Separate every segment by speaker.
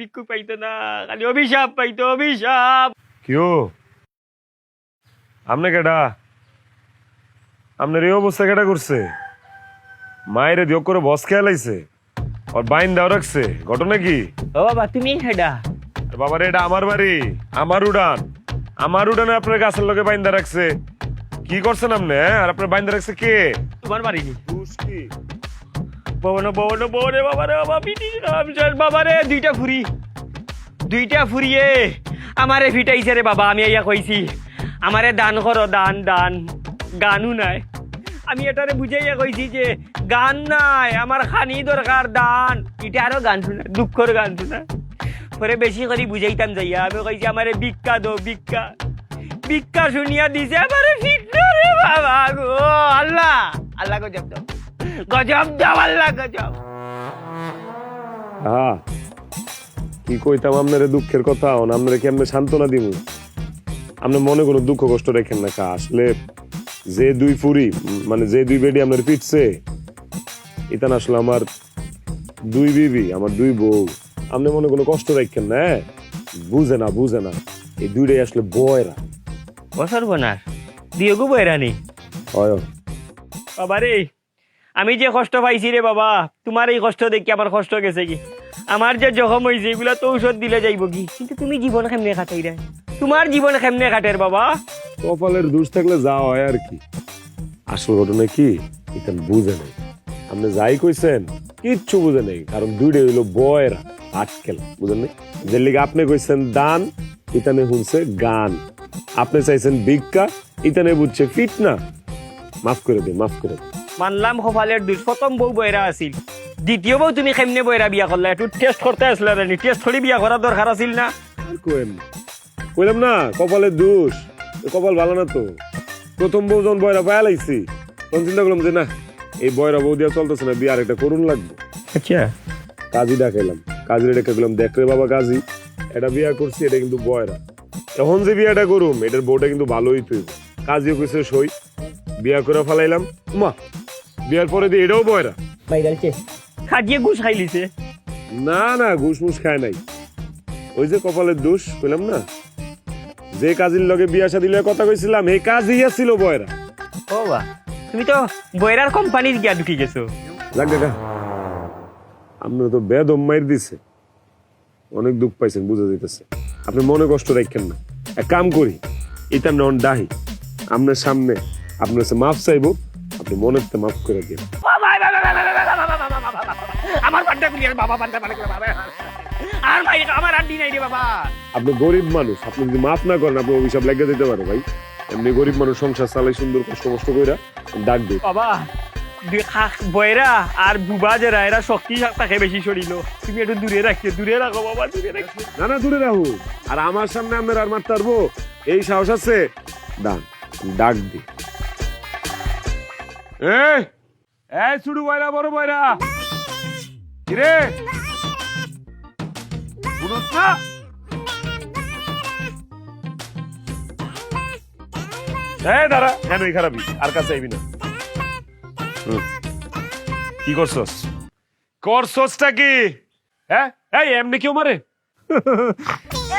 Speaker 1: ভিক্ষু পাইতো না খালি অভিশাপ পাইতো অভিশাপ।
Speaker 2: কিও? আমনে কেডা? আপনার এই অবস্থা কেডা করছে? মায়ের দিও করে বস খেয়াল আইছে ওর বাইন দাও রাখছে ঘটনা কি?
Speaker 1: ও বাবা তুমি হেডা
Speaker 2: আর বাবা রে এটা আমার বাড়ি আমার উড়ান। আমার উড়ানে আপনার গাছের লোকে বাইন্দা রাখছে। কি করছেন আপনি হ্যাঁ? আর আপনার বাইন্দা রাখছে কে?
Speaker 1: তোমার বাড়ি ববন ববন ববনে বাবা রে, বাবা পিটি রাম চল, বাবা রে, দুইটা ফুরি দুইটা ফুরিয়ে আমারে ফিটাইছে রে বাবা, আমি ইয়া কইছি। আমারে দান করো, দান দান। গানও নাই। আমি এটারে বুঝাইয়া কইছি যে, গান নাই, আমার খানি দরকার, দান। এটা আরও গান শোনা দুঃখর গান শোনা। পরে বেশি করে বুঝাইতাম যাইয়া, আমি কইছি, আমারে ভিক্ষা দো ভিক্ষা। ভিক্ষা শুনিয়া দিছে, আমারে ফিটনা রে বাবা গো। আল্লাহ আল্লাহ গজব দাও। গজব দাও আল্লাহ গজব।
Speaker 2: হ্যাঁ কি কইতাম আপনার দুঃখের কথা? অন আপনারা কেমনে সান্ত্বনা দিমু? আপনি মনে কোনো দুঃখ কষ্ট রেখেন না কা? আসলে যে দুই ফুরি মানে যে দুই বেডি আপনার পিটছে এটা না আসলে আমার দুই বিবি আমার দুই বউ আপনি মনে কোনো কষ্ট রাখেন না হ্যাঁ? বুঝে না বুঝে না। এই দুইটাই আসলে বয়রা।
Speaker 1: বছর বনার। দিয়েগো বয়রানি
Speaker 2: হয়
Speaker 1: বাবা রে আমি যে কষ্ট পাইছি রে বাবা, তোমার এই কষ্ট দেখি আমার কষ্ট গেছে কি? আমার যে জখম হয়েছে এগুলা তো ঔষধ দিলে যাইব কি? কিন্তু তুমি জীবন কেমনে কাটাই রে? তোমার জীবন কেমনে কাটের বাবা?
Speaker 2: কপালের দোষ থাকলে যা হয় আর কি। আসল ঘটনা কি? এটা বুঝে নেই। আপনি যাই কইছেন, কিচ্ছু বুঝে নেই, কারণ দুইটা হইল বয়রা আটকেল, বুঝেন নেই যে লিগে আপনি কইছেন দান, ইতানে শুনছে গান। আপনি চাইছেন ভিক্ষা, ইতানে বুঝছে ফিট না মাফ করে দে মাফ করে দে
Speaker 1: মানলাম সফালের দুষ প্রথম বউ বয়রা আছিল। দ্বিতীয় বউ তুমি কেমনে বয়রা বিয়া করলা? একটু টেস্ট করতে আসলে রানি টেস্ট করে বিয়া করার দরকার আছিল না?
Speaker 2: না। কইলাম না কপালের দোষ। কপাল ভালো না তো। প্রথম বউ যখন বয়রা পায়া লাইছি তখন চিন্তা করলাম যে না এই বয়রা বউ দিয়া চলতেছে না বিয়ে একটা করুন লাগবে।
Speaker 1: আচ্ছা।
Speaker 2: কাজী ডাকাইলাম কাজী ডেকে গেলাম দেখ রে বাবা কাজী এটা বিয়া করছি এটা কিন্তু বয়রা এখন যে বিয়াটা করুম এটার বউটা কিন্তু ভালোই তুই কাজীও কইছে সই বিয়া করে ফেলাইলাম। মা বিয়ার পরে দিয়ে এটাও বয়রা।
Speaker 1: বাইরালছে। খাজিয়ে ঘুষ খাইলিছে
Speaker 2: না না ঘুষ মুস খায় নাই। ওই যে কপালের দোষ কইলাম না? যে কাজীর লগে বিয়া শাদি লগে কথা কইছিলাম এই কাজই ছিল বয়রা।
Speaker 1: ও বা। তুমি তো বয়রার কোম্পানির গিয়া ঢুকি গেছো।
Speaker 2: যাক দেখা আপনার তো বেদম মাইর দিছে। অনেক দুঃখ পাইছেন বুঝা যাইতেছে। আপনি মনে কষ্ট রাখেন না। এক কাম করি এটা নন ডাহি আপনার সামনে আপনার মাফ চাইব। আপনি মনের তে মাফ করে দিন।
Speaker 1: আমার বান্ডা গুলি আর বাবা বান্ডা মানে বাবা। আর ভাই আমার আড্ডি নাই রে বাবা।
Speaker 2: আপনি গরিব মানুষ আপনি যদি মাফ না করেন আপনি অভিশাপ লেগে দিতে পারে ভাই। এমনি গরিব মানুষ সংসার চালাই সুন্দর কষ্ট কষ্ট কইরা ডাক দিই
Speaker 1: বাবা বয়রা আর বুবা যারা এরা শক্তি তাকে বেশি সরিল তুমি একটু দূরে রাখছে দূরে রাখো বাবা দূরে রাখো।
Speaker 2: না না দূরে রাহু আর আমার সামনে আপনার আর মারতে পারব? এই সাহস আছে? ডাক ডাক দি। এই এই ছুড়ু বয়রা, বড় বয়রা। কিরে? শুনোস না? এই, দাঁড়া, কেন খারাপই আর কাছে আইবি না। কি করছস? করছসটা কি? হ্যাঁ? এই, এমনি কেউ মারে?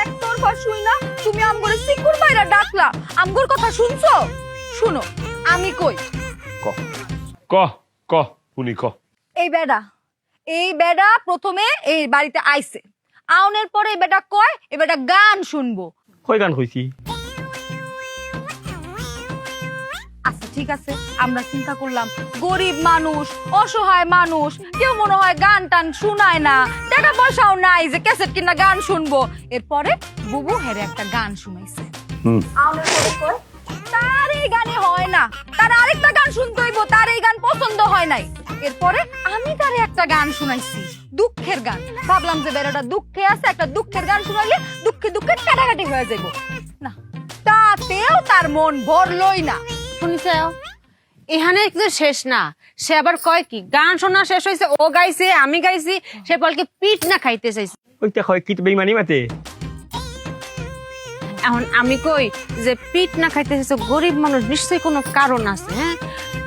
Speaker 3: এক তোরফা শুই না? তুমি আমগরে সিকুর বাইরা ডাকলা। আমগর কথা শুনছো? শুনো, আমি কই?
Speaker 2: ক। ক ক শুনি ক।
Speaker 3: এই বেডা এই বেডা প্রথমে এই বাড়িতে আইছে। আউনের পরে এই বেটা কয় এই বেটা গান শুনব।
Speaker 1: কই গান কইছি
Speaker 3: আচ্ছা ঠিক আছে আমরা চিন্তা করলাম গরিব মানুষ অসহায় মানুষ কেউ মনে হয় গান টান শুনায় না টাকা পয়সাও নাই যে ক্যাসেট কিনা গান শুনব। এরপরে বুবু হেরে একটা গান শুনাইছে।
Speaker 2: হুম।
Speaker 3: আউনের পরে কয়, এই গানে হয় না। তার আরেকটা গান শুনতে হইব তার এই গান পছন্দ হয় নাই। এরপরে আমি তারে একটা গান শুনাইছি দুঃখের গান। ভাবলাম যে বেড়াটা দুঃখে আছে একটা দুঃখের গান শুনাইলে দুঃখে দুঃখে কাটাকাটি হয়ে যাইব। না তাতেও তার মন ভরলই না।
Speaker 4: শুনছে এখানে কিন্তু শেষ না। সে আবার কয় কি গান শোনা শেষ হয়েছে ও গাইছে আমি গাইছি সে বলকে পিঠ না খাইতে চাইছে।
Speaker 1: ওইটা হয় কি বেইমানি মাতে?
Speaker 4: এখন আমি কই যে পিঠ না খাইতে চাইছে গরিব মানুষ নিশ্চয়ই কোনো কারণ আছে হ্যাঁ?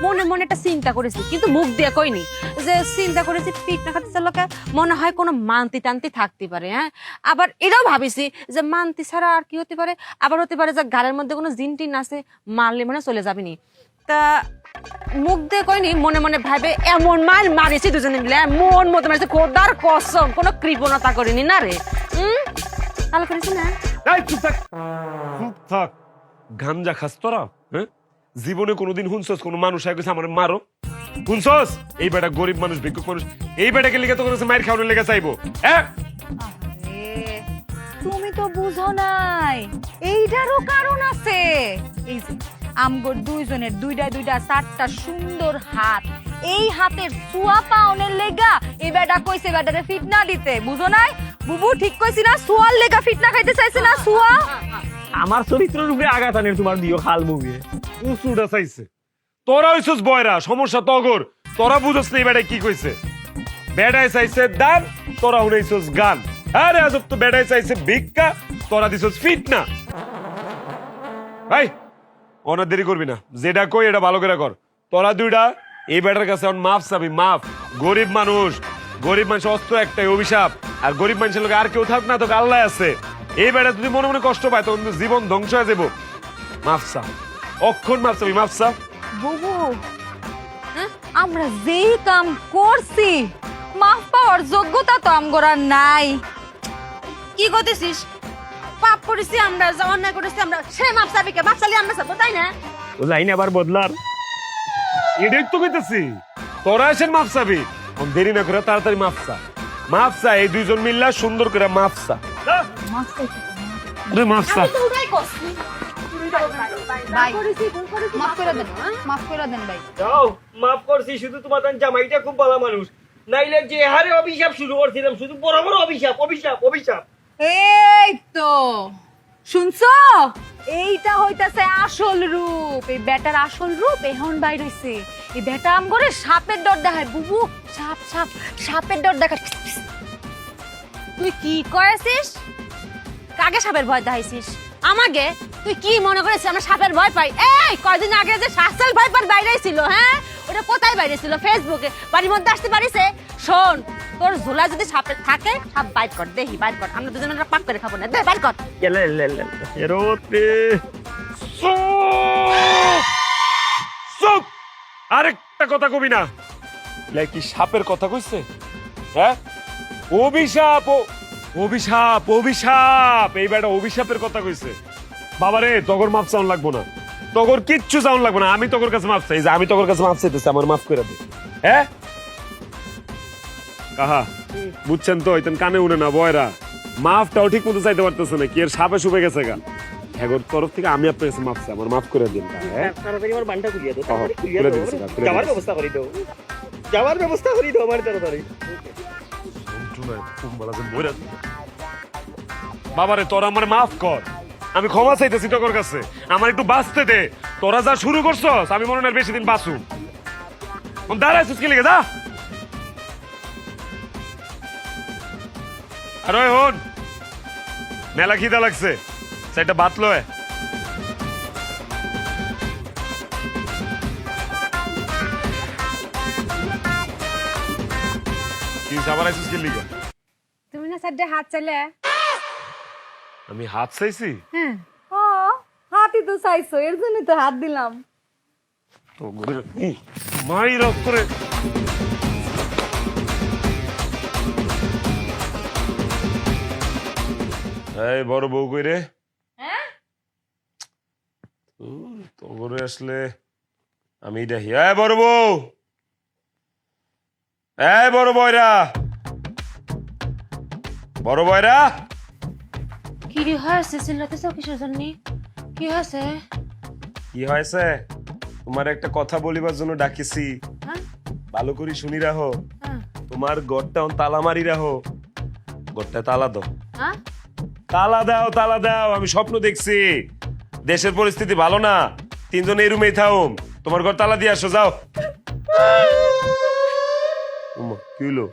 Speaker 4: মনে মনে একটা চিন্তা করেছি, কিন্তু মুখ দিয়ে কইনি যে চিন্তা করেছি পিট না খাতে চালকে মনে হয় কোনো মান্তি টান্তি থাকতে পারে হ্যাঁ? আবার এটাও ভাবিছি যে মান্তি ছাড়া আর কি হতে পারে, আবার হতে পারে যে গালের মধ্যে কোনো জিন টিন আছে, মারলে মানে চলে যাবিনি। তা মুখ দিয়ে কইনি, মনে মনে ভাবে এমন মার মারিছি দুজনে মিলে, মন মতো মারিছি, খোদার কসম, কোনো কৃপণতা করিনি, না রে? হুম? ভালো করেছি না
Speaker 2: এই চুপ থাক। চুপ থাক। গাঞ্জা খাস তোরা হ্যাঁ? জীবনে কোনোদিন হুনছস কোনো মানুষ আগে আমার মারো। হুনছস এই বেটা গরিব মানুষ ভিক্ষুক মানুষ এই বেটাকে লিখে তো করেছে মায়ের খাওয়ানোর লেগে চাইব হ্যাঁ?
Speaker 3: তুমি তো বুঝো নাই। এইটারও কারণ আছে। এই যে আমগর দুইজনের দুইটা দুইটা চারটা সুন্দর হাত। এই হাতের সুয়া পাওনের লেগা এই বেটা কইছে বেটারে ফিট না দিতে বুঝো নাই? বুবু ঠিক কইছি না সুয়ার লেগা ফিট না খাইতে চাইছে না সুয়া
Speaker 1: আমার চরিত্রের উপরে আঘাত আনের তোমার দিও খাল মুভি
Speaker 2: উঁচুটা চাইছে। তোরা হইছস বয়রা সমস্যা তগর। তোরা বুঝছস না কি কইছে। চাইছে দান তোরা গান। আরে আজব তো চাইছে ভিক্ষা তোরা দিছস ফিট না ভাই অনেক দেরি করবি না। যেটা কই এটা ভালো করে কর। তোরা দুইটা এই বেটার কাছে এখন মাফ চাবি মাফ। গরিব মানুষ গরিব মানুষ অস্ত্র একটাই অভিশাপ। আর গরিব মানুষের লোক আর কেউ থাক না তোকে আল্লাহ আছে। এই বেটা যদি মনে মনে কষ্ট পায় তখন জীবন ধ্বংস হয়ে যাব। মাফসা অক্ষণ মাফ চাবি মাফসা
Speaker 3: বুবু হ্যাঁ? আমরা যেই কাম করছি মাফ পাওয়ার যোগ্যতা তো আমগর নাই।
Speaker 4: কি করতেছিস? পাপ করেছি আমরা যা অন্যায় করেছি আমরা সে মাপ চাবি কে? মাপ চালি আমরা চাবো তাই না?
Speaker 1: ও লাইন আবার বদলার।
Speaker 2: এটাই তো কইতেছি। তোরা আসেন মাফসাবি এখন দেরি না করে তাড়াতাড়ি মাফসা। মাফসা এই দুইজন মিল্লা সুন্দর করে মাফসা। মাফসা।
Speaker 3: ভাই মাফ
Speaker 1: করছি শুধু তোমার জামাইটা খুব ভালো মানুষ। নাইলে যে হারে অভিশাপ শুরু করছিলাম শুধু বড় বড় অভিশাপ অভিশাপ অভিশাপ।
Speaker 3: এই তো শুনছো? এইটা হইতাছে আসল রূপ। এই বেটার আসল রূপ এখন বাইর হইছে এই বেটা আম করে সাপের ডর দেখায়। বুবু, সাপ সাপ, সাপের ডর দেখায়।
Speaker 4: তুই কি করেছিস? কাকে সাপের ভয় দেখাইছিস? আমাকে? তুই কি মনে করেছিস আমরা সাপের ভয় পাই? এই, কয়দিন আগে যে শাস্তাল ভয় পার বাইরে ছিল হ্যাঁ? ওটা কোথায় বাইরে ছিল? ফেসবুকে বাড়ির মধ্যে আসতে পারিস শোন তোর ঝোলা যদি সাপের থাকে, সাপ বাইর কর দেখি বাইর কর। আমরা দুজন মিলে পাক করে খাব না। দে বাইর কর।
Speaker 1: গেলে এরোতে
Speaker 2: চুপ! চুপ! আরেকটা কথা কবি না। লাই কি সাপের কথা কইছে? হ্যাঁ অভিশাপ অভিশাপ অভিশাপ। এই বেটা অভিশাপের কথা কইছে। বাবারে, তগর মাপ চাউন লাগবো না। তগর কিচ্ছু চাউন লাগবো না। আমি তগর কাছে মাপ চাই। যে, আমি তগর কাছে মাপ চাইতেছি, আমার মাফ করে দে। হ্যাঁ কাহা বুঝছেন তো ইতেন কানে উড়ে না বয়রা। মাফটাও ঠিক মতো চাইতে পারতেছে না কি এর সাপে শুপে গেছে গা? হ্যাগোর তরফ থেকে আমি আপনার কাছে মাফ চাই আমার মাফ করে দিন হ্যাঁ?
Speaker 1: তাড়াতাড়ি আমার বানটা খুলিয়ে দাও
Speaker 2: খুলে।
Speaker 1: যাওয়ার ব্যবস্থা করে দাও। যাওয়ার ব্যবস্থা করে দাও আমার তাড়াতাড়ি।
Speaker 2: বাবারে তোরা আমার মাফ কর। আমি ক্ষমা চাইতেছি তোর কাছে। আমার একটু বাঁচতে দে। তোরা যা শুরু করছস আমি মনে হয় বেশি দিন বাঁচু দাঁড়াইছিস কি লিখে দা আর ওই হন। মেলা খিদা লাগছে। সেটা বাত লয়। কি আবার আইসিস কি লিখে
Speaker 4: তুমি না সাইডে হাত চাইলে?
Speaker 2: আমি হাত চাইছি?
Speaker 4: হ্যাঁ।
Speaker 3: ও হাতই তো চাইছো এর জন্য তো হাত দিলাম।
Speaker 2: তো মাই রক করে এই বড় বউ কই রে? উম, তো করে আসলে আমি দেখি। এই বড় বউ! এই বড় বয়রা! বড় বয়রা!
Speaker 4: কি রে হয়েছে? চিল্লাতেছ কিসের জন্য? কি হয়েছে?
Speaker 2: কি হয়েছে? তোমার একটা কথা বলিবার জন্য ডাকিছি।
Speaker 4: হ্যাঁ?
Speaker 2: ভালো করে শুনি রাখো
Speaker 4: হ্যাঁ।
Speaker 2: তোমার গড়টা তালা মারি রাখো গড়টা তালা দাও।
Speaker 4: হ্যাঁ?
Speaker 2: তালা দাও তালা দাও আমি স্বপ্ন দেখছি। দেশের পরিস্থিতি ভালো না তিনজন এই রুমেই থাও তোমার ঘর তালা দিয়ে আসো যাও। কি হলো?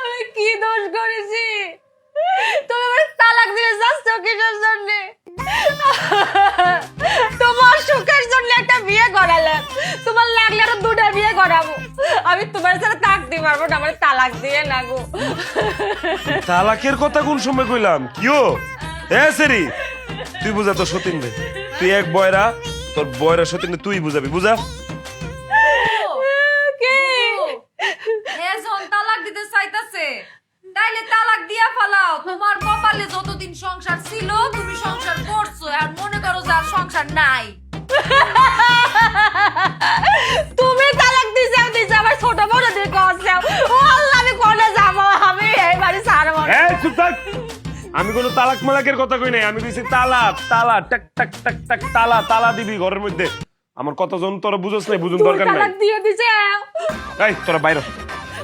Speaker 3: আমি কি দোষ করেছি? তুমি আমার তালাক দিয়ে যাচ্ছ কিসের জন্য? তোমার সুখের জন্য একটা বিয়ে করালে তোমার লাগলে আরও দুটো
Speaker 4: থাকতে পারব না আমার তালাক দিয়ে না গো।
Speaker 2: তালাকের কথা কোন সময় কইলাম? কিও? এ সেরি তুই বুঝা তো সতীন রে। তুই এক বয়রা তোর বয়রা সতীন রে তুই বুঝাবি বুঝা?
Speaker 4: কি?
Speaker 3: এজন তালাক দিতে চাইতাছে। তাইলে তালাক দিয়া ফেলাও। তোমার কপালে যতদিন সংসার ছিল তুমি সংসার করছ আর মনে করো যে আর সংসার নাই।
Speaker 4: তুমি তালাক দিছে দিছে আমার ছোট বড় দিয়ে কষ্ট ও আল্লাহ আমি কোনে যাব আমি এই বাড়ি ছাড়বো।
Speaker 2: এই চুপ থাক। আমি কোনো তালাক মালাকের কথা কই নাই আমি কইছি তালা তালা টাক টাক টাক টাক তালা তালা দিবি ঘরের মধ্যে। আমার কথা জন তোরা বুঝোস নাই বুঝুন দরকার নাই।
Speaker 4: তালাক দিয়ে দিছে।
Speaker 2: এই তোরা বাইর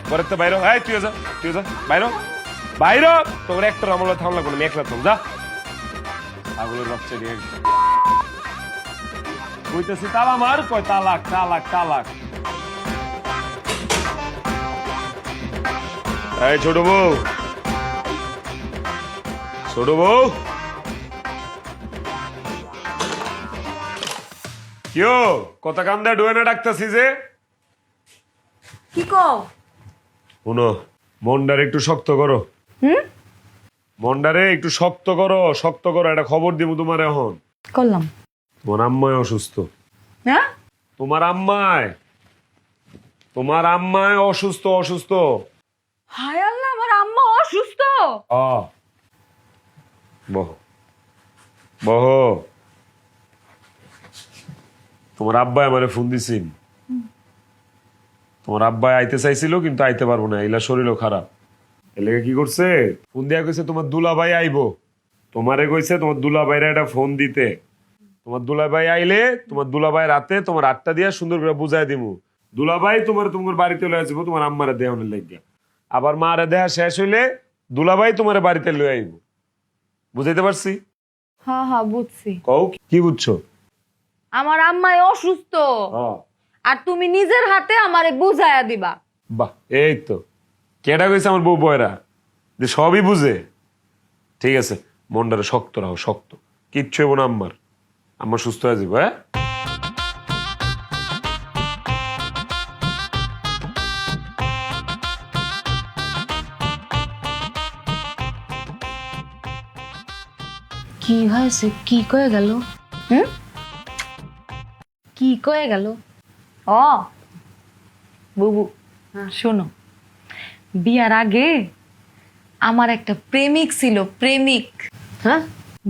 Speaker 2: ঘরের তো বাইর এই তুই যা তুই যা বাইর বাইর তোর একটা আমলা থামলা কোনো মেঘলা থাম যা। পাগলের বাচ্চা দিয়ে কইতেছি তালা মার কয় তালাক তালাক তালাক। এই ছোট বউ। ছোট বউ। কিও ডুয়েনে ডাকতেছি যে।
Speaker 3: কি কও?
Speaker 2: শুনো একটু শক্ত করো। মনটারে একটু শক্ত করো শক্ত করো একটা খবর দিব তোমার এখন।
Speaker 3: করলাম।
Speaker 2: তোমার আম্মায় অসুস্থ।
Speaker 3: হ্যাঁ?
Speaker 2: তোমার আম্মায় তোমার আম্মায় অসুস্থ অসুস্থ।
Speaker 3: হায় আল্লাহ আমার আম্মা অসুস্থ।
Speaker 2: আ তোমার আব্বাই আমারে ফোন দিছিল তোমার আব্বাই আইতে চাইছিল, কিন্তু আইতে পারব না। এলা শরীরও খারাপ। এলাকা কি করছে? ফোন দিয়া কইছে, তোমার দুলাভাই আইবো। তোমারে কইছে, তোমার দুলাভাইরা একটা ফোন দিতে। তোমার দুলাভাই আইলে, তোমার দুলাভাই রাতে তোমার আটটা দিয়া সুন্দর করে বুঝাই দিমু। দুলাভাই, তোমার তোমার বাড়িতে লয়ে আসব তোমার আম্মারে দেহনের লাগিয়া। আবার মারে দেহা শেষ হইলে, দুলাভাই তোমার বাড়িতে লয়ে আইব। বুঝাইতে পারছি?
Speaker 3: হ্যাঁ হ্যাঁ বুঝছি।
Speaker 2: কও কি বুঝছ?
Speaker 3: আমার আম্মাই অসুস্থ।
Speaker 2: হ্যাঁ।
Speaker 3: আর তুমি নিজের হাতে আমারে বুঝায়া দিবা।
Speaker 2: বাহ এই তো। কেডা কইছে আমার বউ বয়রা? যে সবই বুঝে। ঠিক আছে মনটারে শক্ত রাখো শক্ত। কিচ্ছু হব না আম্মার। আম্মা সুস্থ হয়ে যাব হ্যাঁ?
Speaker 4: কি হয়েছে কি কয়ে গেল?
Speaker 3: হুম?
Speaker 4: কি কয়ে গেল?
Speaker 3: ও বুবু শোনো বিয়ার আগে আমার একটা প্রেমিক ছিল প্রেমিক।
Speaker 4: হ্যাঁ?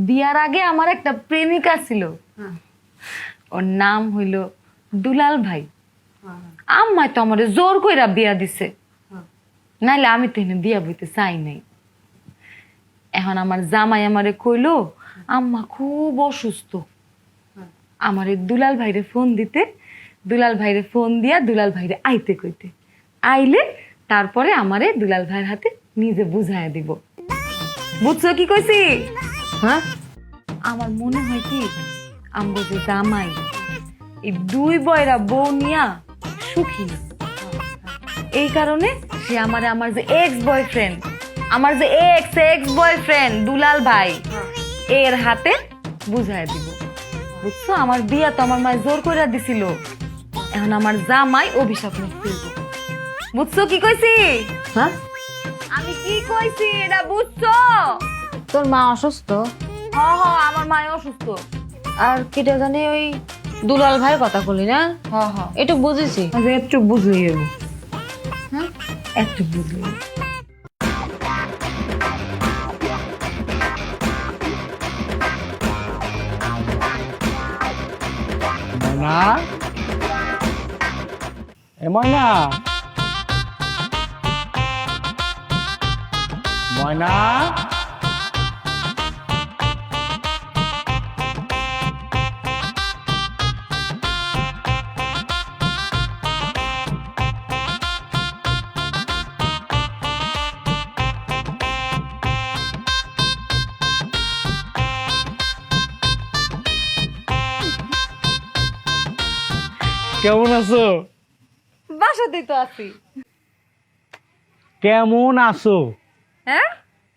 Speaker 3: বিয়ার আগে আমার একটা প্রেমিকা ছিল। ওর নাম হইল দুলাল ভাই। আম্মাই তো আমারে জোর কইরা বিয়া দিছে। নাইলে আমি তো এনে বিয়া বইতে চাই নাই। এখন আমার জামাই আমারে কইলো আম্মা খুব অসুস্থ। আমারে দুলাল ভাইরে ফোন দিতে দুলাল ভাইরে ফোন দিয়া দুলাল ভাইরে আইতে কইতে। আইলে তারপরে আমারে দুলাল ভাইয়ের হাতে নিজে বুঝাইয়া দিব। বুঝছ কি কইছি?
Speaker 4: হ্যাঁ?
Speaker 3: আমার মনে হয় কি আমগো যে জামাই এই দুই বয়রা বউ নিয়া সুখী না। এই কারণে সে আমার আমার যে এক্স বয়ফ্রেন্ড আমার যে এক্স এক্স বয়ফ্রেন্ড দুলাল ভাই এর হাতে বুঝাই দিব। বুঝছ? আমার বিয়া তো আমার মায় জোর করে দিছিল। এখন আমার জামাই অভিশাপ মুক্তি। বুঝছ কি কইছি?
Speaker 4: হ্যাঁ?
Speaker 3: আমি কি কইছি এটা বুঝছ?
Speaker 4: তোর মা অসুস্থ?
Speaker 3: হ হ আমার মায় অসুস্থ।
Speaker 4: আর কেটে জানি ওই দুলাল ভাইয়ের কথা বলি না?
Speaker 3: হ হ।
Speaker 4: একটু বুঝেছি।
Speaker 3: একটু বুঝলি হ্যাঁ? একটু বুঝলি
Speaker 5: ময়না এ ময়না ময়না? কেমন আছো?
Speaker 3: বাসাতেই তো আছি।
Speaker 5: কেমন আছো?
Speaker 3: হ্যাঁ?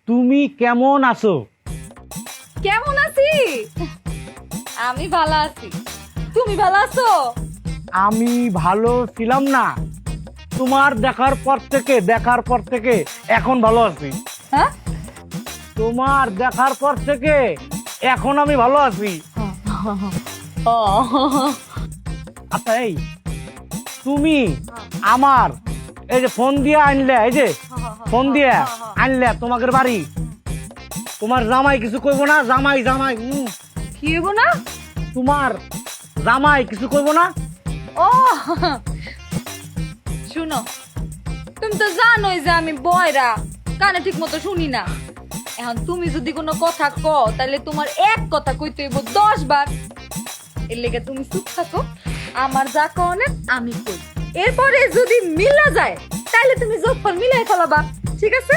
Speaker 5: তুমি কেমন আছো?
Speaker 3: কেমন আছি? আমি ভালো আছি। তুমি ভালো আছো?
Speaker 5: আমি ভালো ছিলাম না। তোমার দেখার পর থেকে দেখার পর থেকে এখন ভালো আছি।
Speaker 3: হ্যাঁ?
Speaker 5: তোমার দেখার পর থেকে এখন আমি ভালো আছি। আচ্ছা এই তুমি আমার এই যে ফোন দিয়ে আনলে এই যে ফোন দিয়ে আনলে তোমাদের বাড়ি তোমার জামাই কিছু কইব না? জামাই জামাই
Speaker 3: কি হইব না?
Speaker 5: তোমার জামাই কিছু কইব না?
Speaker 3: ও শুনো তুমি তো জানোই যে আমি বয়রা কানে ঠিক মতো শুনি না। এখন তুমি যদি কোনো কথা কও তাহলে তোমার এক কথা কইতে হইব দশ বার। এর লেগে তুমি চুপ থাকো। আমার যা কনে আমি কই। এরপরে যদি মিলা যায় তাহলে তুমি যোগফল মিলাই ফেলাবা ঠিক আছে?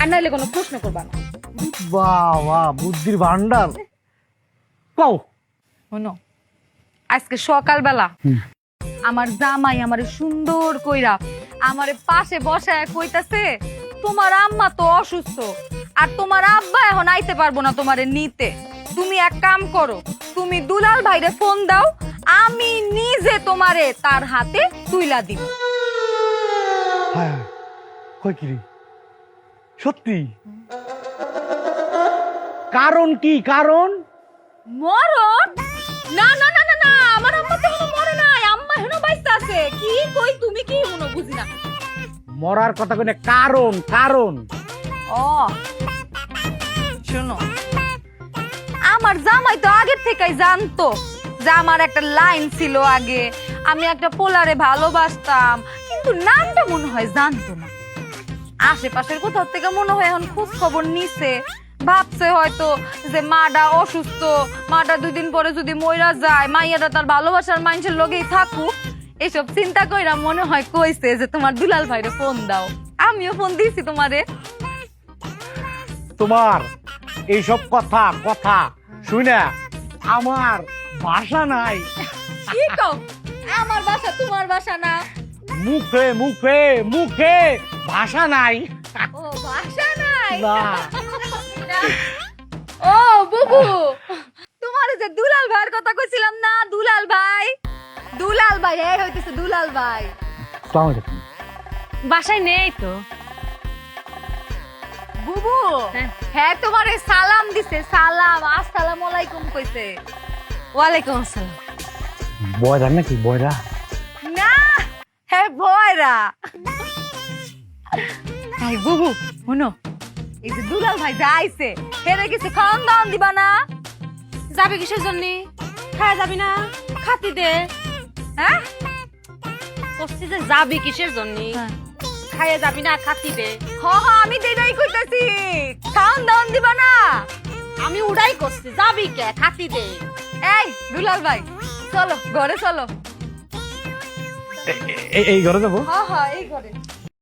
Speaker 3: আর নাইলে কোনো প্রশ্ন করবা না।
Speaker 5: বাহ বাহ বুদ্ধির ভান্ডার কও
Speaker 3: শোনো আজকে সকালবেলা আমার জামাই আমারে সুন্দর কইরা আমারে পাশে বসায় কইতাছে তোমার আম্মা তো অসুস্থ আর তোমার আব্বা এখন আইতে পারব না তোমারে নিতে। তুমি এক কাম করো তুমি দুলাল ভাইরে ফোন দাও আমি নিজে তোমারে তার হাতে তুইলা দিব।
Speaker 5: হ্যাঁ কই কি রে? সত্যি? কারণ কি? কারণ?
Speaker 3: মরণ? না না না না না আমার আম্মা তো এখনও মরে নাই। আম্মা এখনও বাইসা আছে। কি কই তুমি কি মনে বুঝি না।
Speaker 5: মরার কথা কইনে কারণ কারণ।
Speaker 3: ও শোনো আমার জামাই তো আগের থেকেই জানতো। যে আমার একটা লাইন ছিল আগে। আমি একটা পোলারে ভালোবাসতাম, কিন্তু নামটা মনে হয় জানতো না। আশেপাশের কোথাও থেকে মনে হয় এখন খোঁজ খবর নিছে। ভাবছে হয়তো যে মাডা অসুস্থ মাডা দুই দিন পরে যদি মইরা যায়, মাইয়াটা তার ভালোবাসার মানুষের লগেই থাকুক। এসব চিন্তা কইরা মনে হয় কইছে যে তোমার দুলাল ভাইরে ফোন দাও। আমিও ফোন দিয়েছি তোমারে।
Speaker 5: তোমার এইসব কথা কথা শুনে আমার ভাষা নাই।
Speaker 3: কি কও? আমার বাসা তোমার বাসা না।
Speaker 5: মুখে মুখে মুখে ভাষা নাই।
Speaker 3: ও বাসা নাই?
Speaker 5: না।
Speaker 3: ও বুবু। তোমার যে দুলাল ভাইয়ের কথা কইছিলাম না? দুলাল ভাই? দুলাল ভাই এই হইতেছে দুলাল ভাই।
Speaker 5: আসসালামু আলাইকুম।
Speaker 4: বাসায় নেই তো।
Speaker 3: বুবু
Speaker 4: হ্যাঁ।
Speaker 3: হ্যাঁ তোমারে সালাম দিছে সালাম আসসালামু আলাইকুম কইছে।
Speaker 4: ওয়ালাইকুম আসসালাম।
Speaker 5: বয়রা নাকি? বয়রা।
Speaker 3: না হ্যাঁ বয়রা। তাই বুবু শুনো। এই যে দুলাল ভাই যা আইছে হেরে কিছু খাওয়ান দাওয়ান দিবা না?
Speaker 4: যাবে কিসের জন্য? খায় যাবি না? খাতি দে।
Speaker 3: হ্যাঁ?
Speaker 4: করছি যে যাবি কিসের জন্য?
Speaker 3: হ্যাঁ।
Speaker 4: খাইয়ে যাবি না খাতি দে।
Speaker 3: হ হ আমি দেদাই কইতাছি। খাওয়ান দাওয়ান দিবা না।
Speaker 4: আমি উড়াই করছি যাবি কে? খাতি দে।
Speaker 3: এই দুলাল ভাই চলো ঘরে চলো।
Speaker 5: এই ঘরে যাব?
Speaker 3: হ্যাঁ হ্যাঁ এই ঘরে।